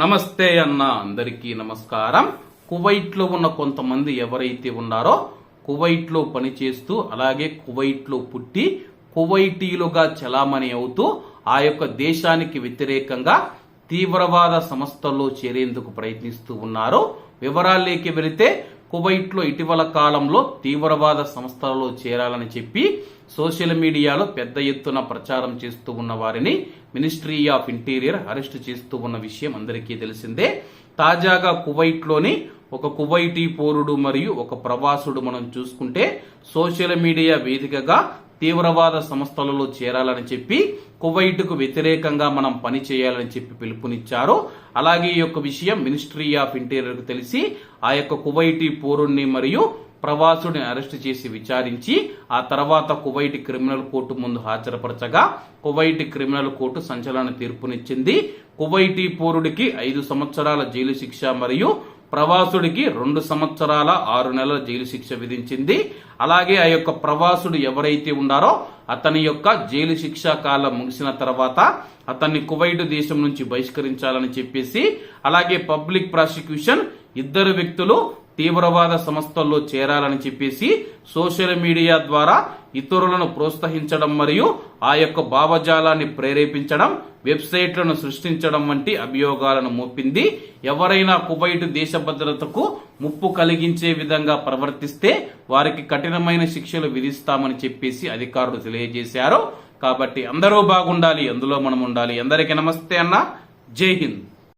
నమస్తే అన్న అందరికీ నమస్కారం. కువైట్లో ఉన్న కొంతమంది ఎవరైతే ఉన్నారో కువైట్లో పనిచేస్తూ అలాగే కువైట్లో పుట్టి కువైటీలుగా చలామణి అవుతూ ఆ యొక్క దేశానికి వ్యతిరేకంగా తీవ్రవాద సంస్థల్లో చేరేందుకు ప్రయత్నిస్తూ ఉన్నారు. వివరాల్లోకి వెళితే కువైట్లో ఇటీవల కాలంలో తీవ్రవాద సంస్థలలో చేరాలని చెప్పి సోషల్ మీడియాలో పెద్ద ఎత్తున ప్రచారం చేస్తూ ఉన్న వారిని మినిస్ట్రీ ఆఫ్ ఇంటీరియర్ అరెస్ట్ చేస్తూ ఉన్న విషయం అందరికీ తెలిసిందే. తాజాగా కువైట్లోని ఒక కువైటీ పౌరుడు మరియు ఒక ప్రవాసుడు మనం చూసుకుంటే సోషల్ మీడియా వేదికగా తీవ్రవాద సంస్థలలో చేరాలని చెప్పి కువైట్కు వ్యతిరేకంగా మనం పని చేయాలని చెప్పి పిలుపునిచ్చారు. అలాగే ఈ యొక్క విషయం మినిస్ట్రీ ఆఫ్ ఇంటీరియర్కు తెలిసి ఆ యొక్క కువైటీ పౌరుణ్ణి మరియు ప్రవాసుడిని అరెస్ట్ చేసి విచారించి ఆ తర్వాత కువైట్ క్రిమినల్ కోర్టు ముందు హాజరుపరచగా కువైట్ క్రిమినల్ కోర్టు సంచలన తీర్పునిచ్చింది. కువైటీ పౌరుడికి ఐదు సంవత్సరాల జైలు శిక్ష మరియు ప్రవాసుడికి రెండు సంవత్సరాల ఆరు నెలల జైలు శిక్ష విధించింది. అలాగే ఆ యొక్క ప్రవాసుడు ఎవరైతే ఉన్నారో అతని యొక్క జైలు శిక్షా కాలం ముగిసిన తర్వాత అతన్ని కువైట్ దేశం నుంచి బహిష్కరించాలని చెప్పేసి అలాగే పబ్లిక్ ప్రాసిక్యూషన్ ఇద్దరు వ్యక్తులు తీవ్రవాద సంస్థల్లో చేరాలని చెప్పేసి సోషల్ మీడియా ద్వారా ఇతరులను ప్రోత్సహించడం మరియు ఆ యొక్క భావజాలాన్ని ప్రేరేపించడం వెబ్సైట్లను సృష్టించడం వంటి అభియోగాలను మోపింది. ఎవరైనా కువైట్ దేశ భద్రతకు ముప్పు కలిగించే విధంగా ప్రవర్తిస్తే వారికి కఠినమైన శిక్షలు విధిస్తామని చెప్పేసి అధికారులు తెలియజేశారు. కాబట్టి అందరూ బాగుండాలి అందులో మనం ఉండాలి. అందరికీ నమస్తే అన్న. జై హింద్.